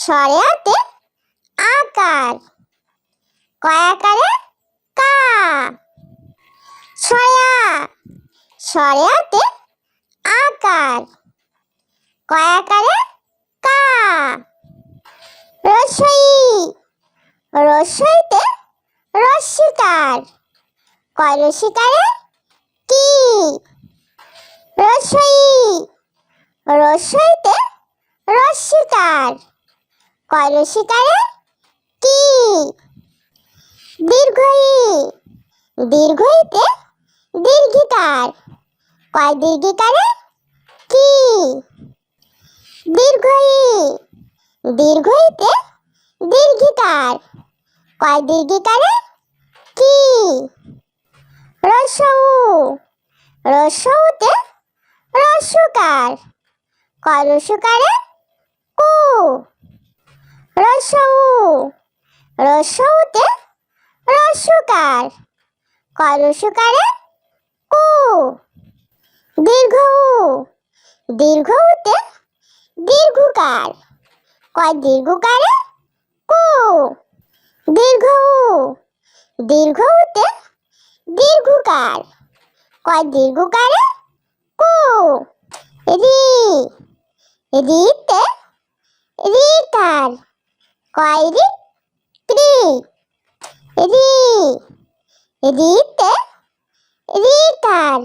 সরেয়াতে আকার। কয়াকারে কা। ছয়া। সরেয়াতে আকার। কয়াকারে কা। রসই। রসইতে রস্বীকার কয় রসিকারে? কি। রসই। রসইতে রস্বীকার কয় রসিকারে কি? দীর্ঘই। দীর্ঘইতে দীর্ঘিকার। কয় দীর্ঘিকারে? কি? দীর্ঘই। দীর্ঘইতে দীর্ঘিকার। কয় দীর্ঘিকারে? কি? রসৌ। রসৌতে রস্যকার কয় রস্যকারে কু। রসৌ, রসৌতে রস্যকার কয় রস্যকারে কু। দীর্ঘ দীর্ঘতে দীর্ঘকার, কয় দীর্ঘকারে কু। দীর্ঘ দীর্ঘতে দীর্ঘকার, কয় দীর্ঘকারে কু। রি, রিতে রিকার কয় রি ক্রি রি। রিতে রিকার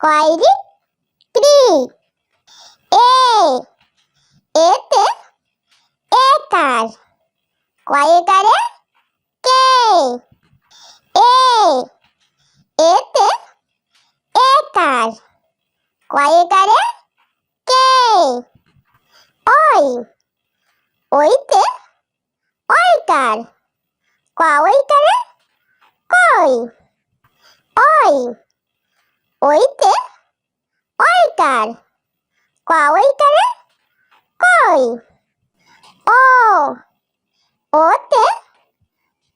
কয় রি ক্রি এ। এতে একার কয়েকারে কে। এ। এতে একার কয়েকারে কে। ওই। ওইতে ওইকার কয়কারে কই ওই। ওইতে ওইকার কয়কারে কই ও। ওতে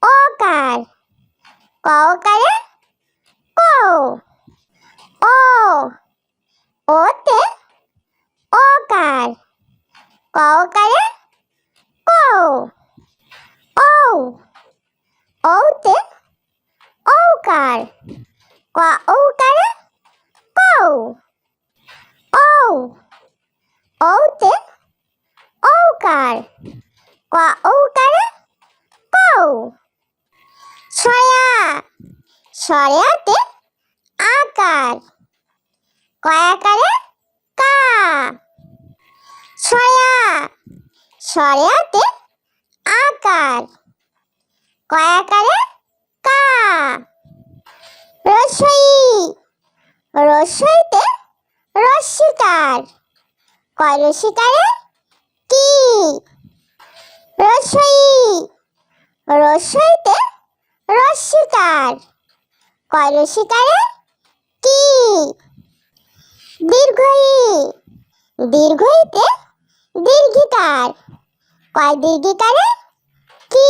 ওকার। কওকারে কও। ও। ওতে ওকার। কওকারে কও ও ওতে ওকার কওকারে কও ও ওতে ওকার কওকারে কও ছয়া ছয়াতে আকার কয়াকারে কা ছয়া ছয়াতে আকার কয়াকারে? কা? রসই। রসইতে রস্বীকার কয় রসিকারে কি? রসই। রসইতে রস্বীকার কয় রসিকারে কি? দীর্ঘই। দীর্ঘইতে দীর্ঘিকার। কয় দীর্ঘিকারে? কি?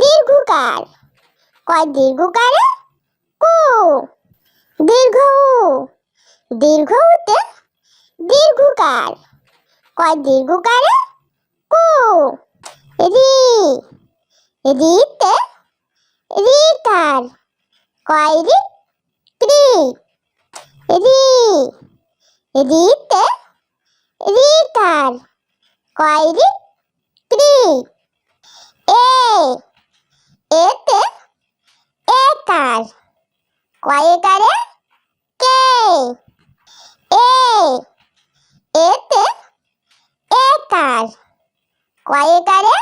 দীর্ঘকার কয় দীর্ঘকারে কু। দীর্ঘ দীর্ঘতে দীর্ঘকার কয় দীর্ঘকারে কু। রি। রিতে রিকার কয় রি? ক্রি রি। রিতে রিকার কয় রি? ক্রি এ। এতে একার কয়েকারে কে? এ। এতে একার কয়েকারে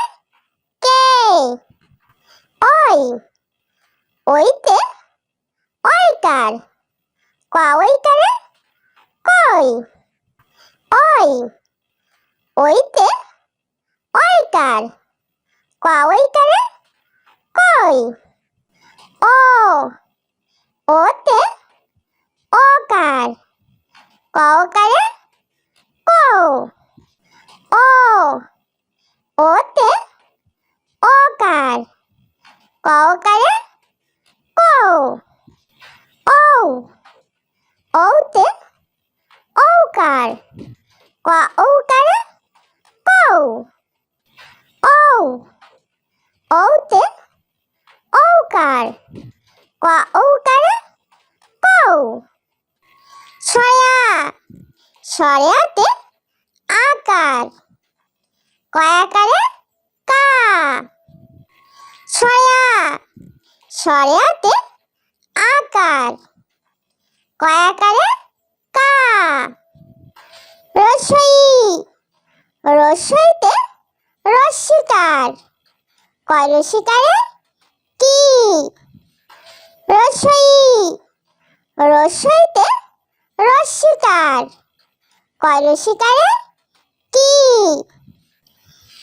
কে? ওই। ওইতে ওইকার কয়কারে কই ওই। ওইতে ঐকার ক ঐকারে কই? ও, ওতে ওকার ক ওকারে কৌ ও, ওতে ওকার ক ওকারে ও, ওতে ওকার ক ওকারে কৌ ও, ওতে ওকার ক, ও ওকারে কৌ ছয়া ছয়াতে আকার। কয়াকারে কা। ছয়া ছয়াতে আকার। কয়াকারে কা। রসই। রসইতে রস্বীকার কয় রসিকারে কি? রসই। রসইতে রস্বীকার কয় রসিকারে কি?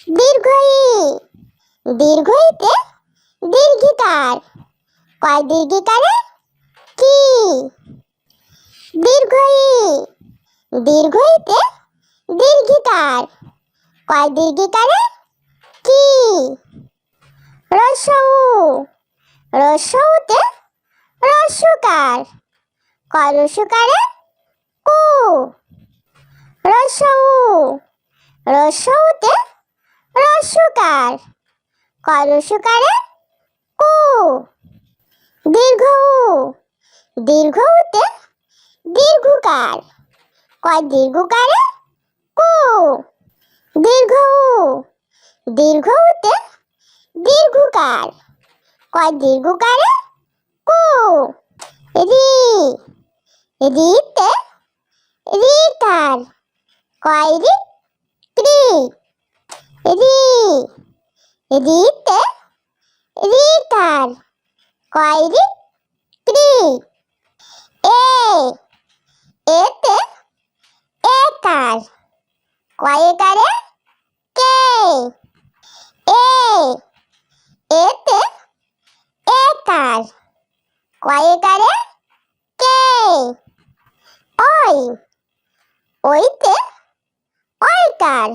দীর্ঘই। দীর্ঘইতে দীর্ঘিকার। কয় দীর্ঘিকারে? কি? দীর্ঘই। দীর্ঘইতে দীর্ঘিকার। কয় দীর্ঘিকারে? কি? রসৌ, রসৌতে রস্যকার কয় রস্যকারে কু। রসৌ, রসৌতে রস্যকার কয় রস্যকারে কু। দীর্ঘ দীর্ঘতে দীর্ঘকার, কয় দীর্ঘকারে কু। দীর্ঘ দীর্ঘতে দীর্ঘকার। কয় দীর্ঘকারে? কু। রি রিতে। রিকার। কয় রি? ক্রি রি। রিতে। রিকার। কয় রি? ক্রি এ। এতে। একার। কয়েকারে কে। এ। এতে একার। কয়েকারে কে? ওই। ওইতে ওইকার।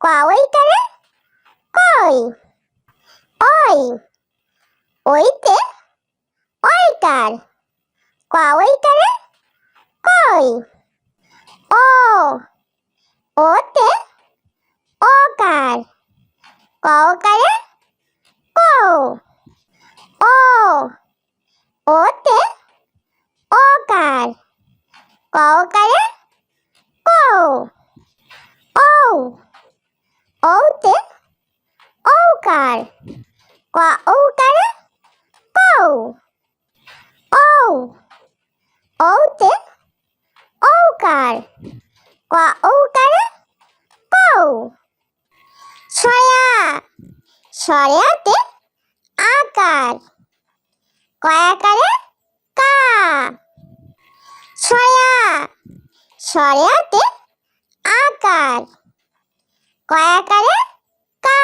ক ওইকারে? কই? ওই। ওইতে ওইকার। ক ওইকারে? কই? ও। ওতে ওকার। ক ওকারে কৌ ও ওতে ওকার ক ওকারে কৌ ও ওতে ওকার ক ওকারে কৌ ও ওতে ওকার ক ওকারে কৌ ছয়া ছয়াতে আকার? কয়াকারে কা ছয়া ছয়াতে আকার। কয়াকারে কা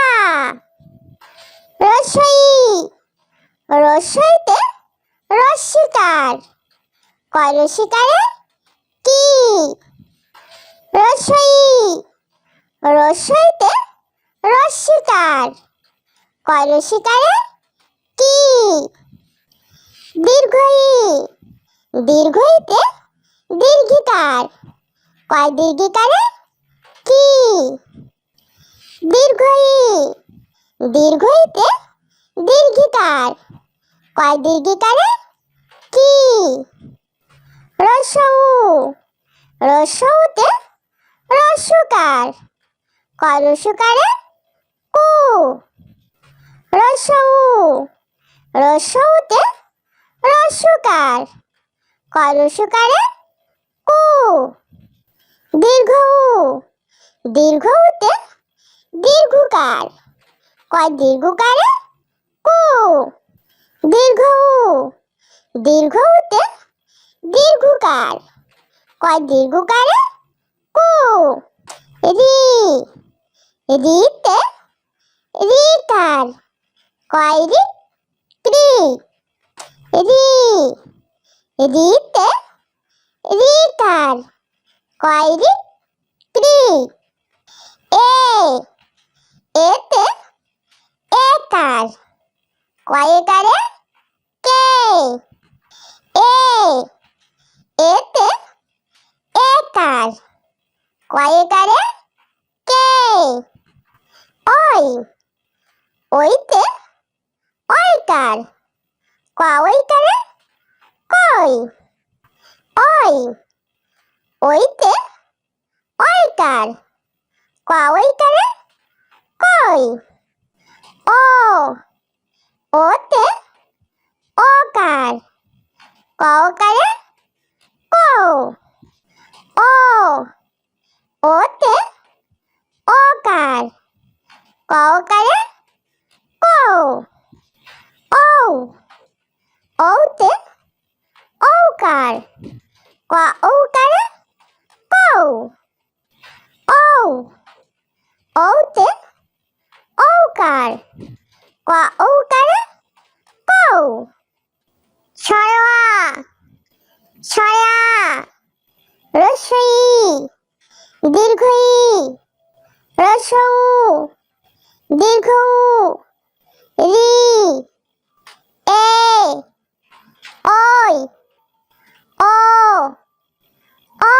রসই। রসইতে রস্বীকার কয় রসিকারে? কি? রসই। রসইতে রস্বীকার কয় রসিকারে? কি দীর্ঘই দীর্ঘইতে দীর্ঘিকার। কয় দীর্ঘিকারে? কি? দীর্ঘই দীর্ঘইতে দীর্ঘিকার। কয় দীর্ঘিকারে? কি? রসৌ রসৌতে রস্যকার কয় রস্যকারে কু। রসৌ রসৌতে রস্যকার কয় রস্যকারে কু। দীর্ঘ দীর্ঘতে দীর্ঘকার। কয় দীর্ঘকারে? কু। দীর্ঘ দীর্ঘতে দীর্ঘকার। কয় দীর্ঘকারে? কু। রি। রিতে কার কয় রি ক্রি রি রিতে রিকার কয় রি ক্রি এ। এতে। একার। কয় কারে কে। এ। এতে। একার। কয় কারে কে। ওই। ওইতে ওইকার ক ওইকারে কই? ওই। ওইতে? ওইকার ক ওইকারে কই? ও। ওতে? ওকার। ক ওকারে? কও। ও। ওতে? ওকার। ক ওকারে কও ও ওতে ওকার ক ওকারে কও ও ওতে ওকার ক ওকারে কও ছড়া ছড়া রসই। দীর্ঘই। রসৌ। দীর্ঘ। রি। এ। ওই ও ও